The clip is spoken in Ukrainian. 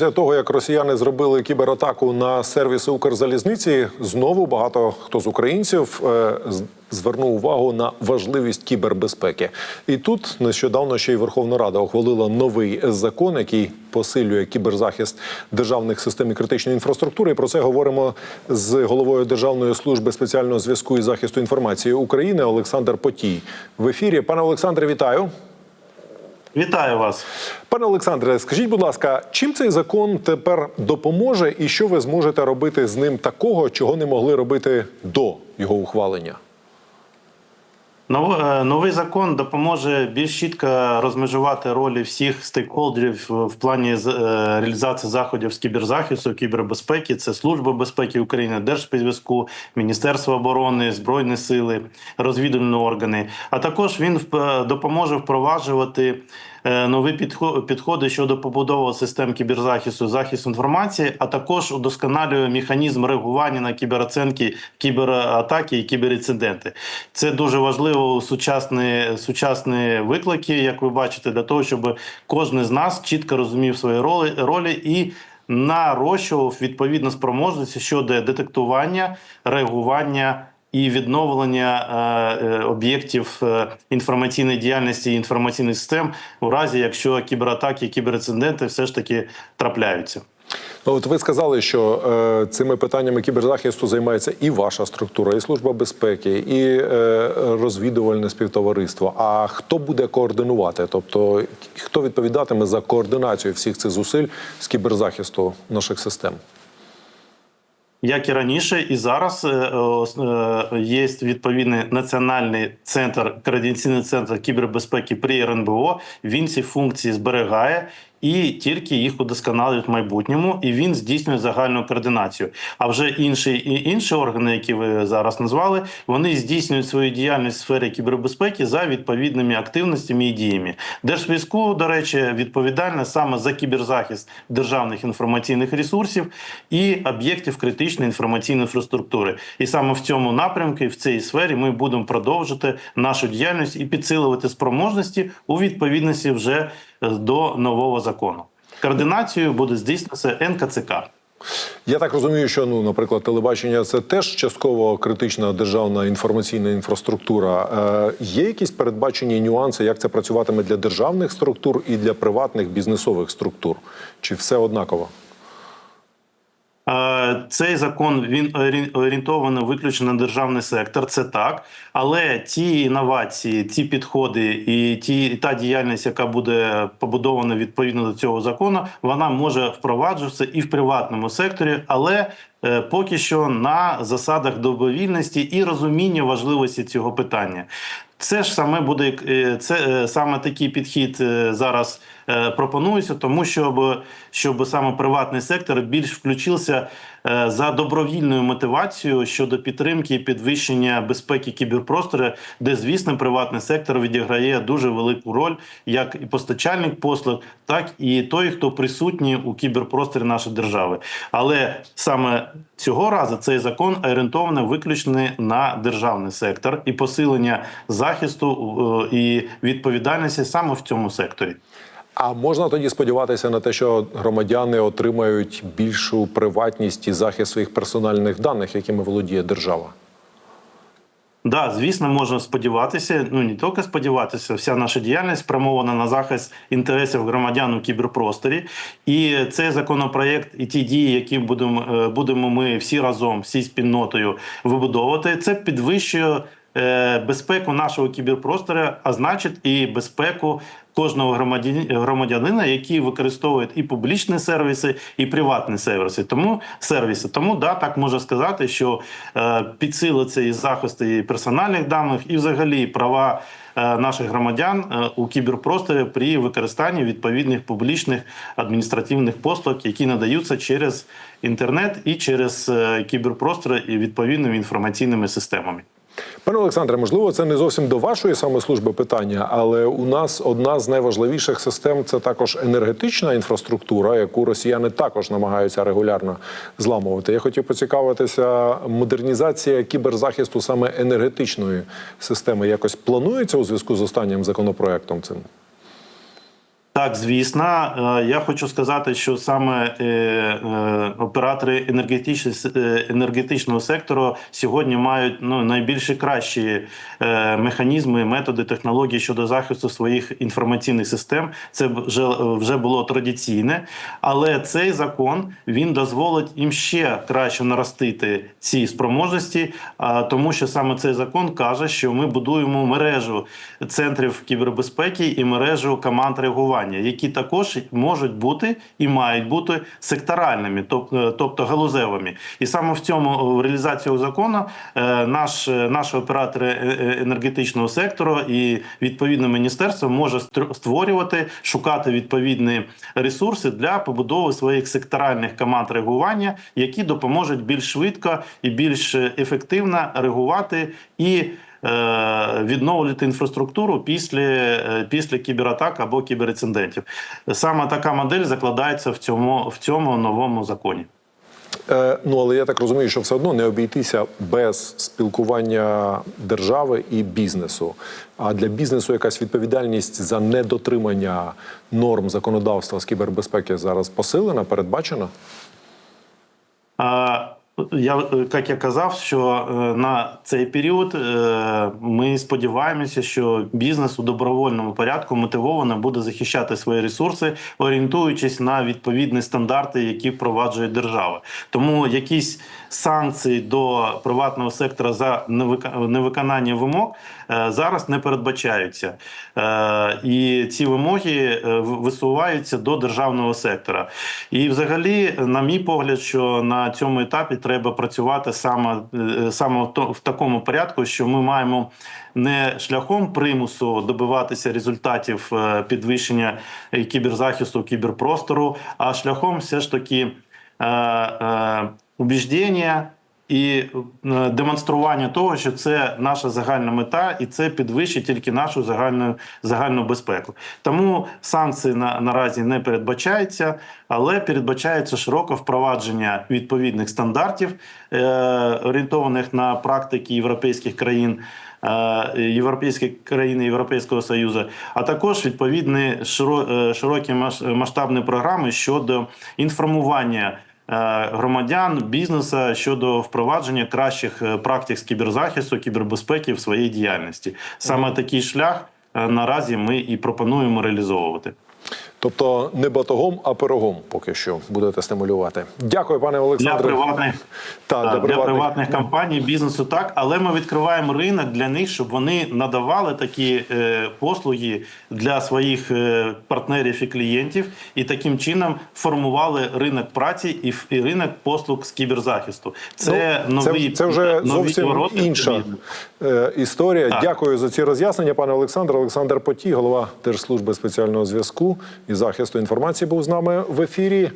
Після того, як росіяни зробили кібератаку на сервіси Укрзалізниці, знову багато хто з українців е, звернув увагу на важливість кібербезпеки. І тут нещодавно ще й Верховна Рада ухвалила новий закон, який посилює кіберзахист державних систем і критичної інфраструктури. І про це говоримо з головою Державної служби спеціального зв'язку і захисту інформації України Олександр Потій. В ефірі пане Олександре, вітаю. Вітаю вас. Пане Олександре, скажіть, будь ласка, чим цей закон тепер допоможе, і що ви зможете робити з ним такого, чого не могли робити до його ухвалення? Е, Новий закон допоможе більш чітко розмежувати ролі всіх стейкхолдерів в плані е, реалізації заходів з кіберзахисту, кібербезпеки. Це Служба безпеки України, Держспецзв'язку, Міністерство оборони, Збройні сили, розвідувальні органи. А також він вп- допоможе впроваджувати е, нові підхо- підходи щодо побудови систем кіберзахисту, захисту інформації, а також удосконалює механізм реагування на кібероценки, кібератаки і кіберінциденти. Це дуже важливо сучасні, сучасні виклики, як ви бачите, для того, щоб кожен з нас чітко розумів свої ролі, ролі і нарощував відповідну спроможності щодо детектування, реагування. І відновлення е, е, об'єктів е, інформаційної діяльності і інформаційних систем у разі, якщо кібератаки, кіберінциденти все ж таки трапляються. Ну, от ви сказали, що е, цими питаннями кіберзахисту займається і ваша структура, і служба безпеки, і е, розвідувальне співтовариство. А хто буде координувати? Тобто, хто відповідатиме за координацію всіх цих зусиль з кіберзахисту наших систем? Як і раніше, і зараз е, е, є відповідний національний центр, координаційний центр кібербезпеки при РНБО. Він ці функції зберігає і тільки їх удосконалюють в майбутньому, і він здійснює загальну координацію. А вже інші інші органи, які ви зараз назвали, вони здійснюють свою діяльність в сфері кібербезпеки за відповідними активностями і діями. Держзв'язку, до речі, відповідальна саме за кіберзахист державних інформаційних ресурсів і об'єктів критичної інформаційної інфраструктури. І саме в цьому напрямку, в цій сфері, ми будемо продовжити нашу діяльність і підсилювати спроможності у відповідності вже до нового закону. Координацію буде здійснюватися НКЦК. Я так розумію, що ну, наприклад, телебачення це теж частково критична державна інформаційна інфраструктура. Е, є якісь передбачені нюанси, як це працюватиме для державних структур і для приватних бізнесових структур? Чи все однаково? Цей закон він орі- орієнтований виключно на державний сектор. Це так, але ті інновації, ті підходи і ті та діяльність, яка буде побудована відповідно до цього закону, вона може впроваджуватися і в приватному секторі, але е, поки що на засадах добровільності і розуміння важливості цього питання. Це ж саме буде е, це е, саме такий підхід зараз пропонується, тому щоб, щоб саме приватний сектор більш включився е, за добровільною мотивацією щодо підтримки і підвищення безпеки кіберпростору, де, звісно, приватний сектор відіграє дуже велику роль, як і постачальник послуг, так і той, хто присутній у кіберпросторі нашої держави. Але саме цього разу цей закон орієнтований виключно на державний сектор і посилення захисту е, і відповідальності саме в цьому секторі. А можна тоді сподіватися на те, що громадяни отримають більшу приватність і захист своїх персональних даних, якими володіє держава? Да, звісно, можна сподіватися. Ну не тільки сподіватися, вся наша діяльність спрямована на захист інтересів громадян у кіберпросторі. І цей законопроєкт, і ті дії, які будемо е, будемо ми всі разом, всі спільнотою вибудовувати, це підвищує безпеку нашого кіберпростору, а значить і безпеку кожного громадянина, який використовує і публічні сервіси, і приватні сервіси. Тому сервіси. Тому да, так можна сказати, що е, підсилиться і захист і персональних даних, і взагалі права. е, Наших громадян е, у кіберпросторі при використанні відповідних публічних адміністративних послуг, які надаються через інтернет і через е, кіберпростори і відповідними інформаційними системами. Пане Олександре, можливо, це не зовсім до вашої саме служби питання, але у нас одна з найважливіших систем це також енергетична інфраструктура, яку росіяни також намагаються регулярно зламувати. Я хотів поцікавитися, модернізація кіберзахисту саме енергетичної системи якось планується у зв'язку з останнім законопроектом цим? Так, звісно, Е, я хочу сказати, що саме е, е, оператори енергетичного, сектору сьогодні мають ну, найбільш кращі механізми, методи, технології щодо захисту своїх інформаційних систем. Це вже, вже було традиційне, але цей закон він дозволить їм ще краще наростити ці спроможності, тому що саме цей закон каже, що ми будуємо мережу центрів кібербезпеки і мережу команд реагування, які також можуть бути і мають бути секторальними, тоб- тобто галузевими. І саме в цьому в реалізації закону е, наш, е, наші оператори е, е, енергетичного сектору і відповідне міністерство може створювати, шукати відповідні ресурси для побудови своїх секторальних команд реагування, які допоможуть більш швидко і більш ефективно реагувати і е, відновлювати інфраструктуру після, е, після кібератак або кіберінцидентів. Саме така модель закладається в цьому, в цьому новому законі. Е, ну але я так розумію, що все одно не обійтися без спілкування держави і бізнесу. А для бізнесу якась відповідальність за недотримання норм законодавства з кібербезпеки зараз посилена, передбачена? А, Я, е, як я казав, що е, на цей період е, ми сподіваємося, що бізнес у добровольному порядку мотивовано буде захищати свої ресурси, орієнтуючись на відповідні стандарти, які впроваджує держава. Тому якісь санкції до приватного сектора за невиконання вимог зараз не передбачаються. Е, І ці вимоги е, висуваються до державного сектора. І, взагалі, на мій погляд, що на цьому етапі треба працювати саме, е, саме в, такому порядку, що ми маємо не шляхом примусу добиватися результатів е, підвищення е, кіберзахисту кіберпростору, а шляхом все ж таки е, е, убіждення і е, демонстрування того, що це наша загальна мета, і це підвищить тільки нашу загальну загальну безпеку. Тому санкції на, наразі не передбачаються, але передбачається широке впровадження відповідних стандартів, е, орієнтованих на практики європейських країн. е, Європейські країни Європейського Союзу, а також відповідні е, широкі масштабні програми щодо інформування громадян, бізнесу щодо впровадження кращих е, практик з кіберзахисту, кібербезпеки в своїй діяльності. Саме такий шлях е, наразі ми і пропонуємо реалізовувати. Тобто не батогом, а пирогом поки що будете стимулювати. Дякую, пане Для Олександре. приватних Так, Так, для для приватних. приватних компаній, бізнесу так, але ми відкриваємо ринок для них, щоб вони надавали такі е, послуги для своїх е, партнерів і клієнтів, і таким чином формували ринок праці і, і ринок послуг з кіберзахисту. Це Ну, нові це, це вже нові зовсім інша е, історія. Так. Дякую за ці роз'яснення, пане Олександр. Олександр Потій, голова Держслужби спеціального зв'язку і захисту інформації, був з нами в ефірі.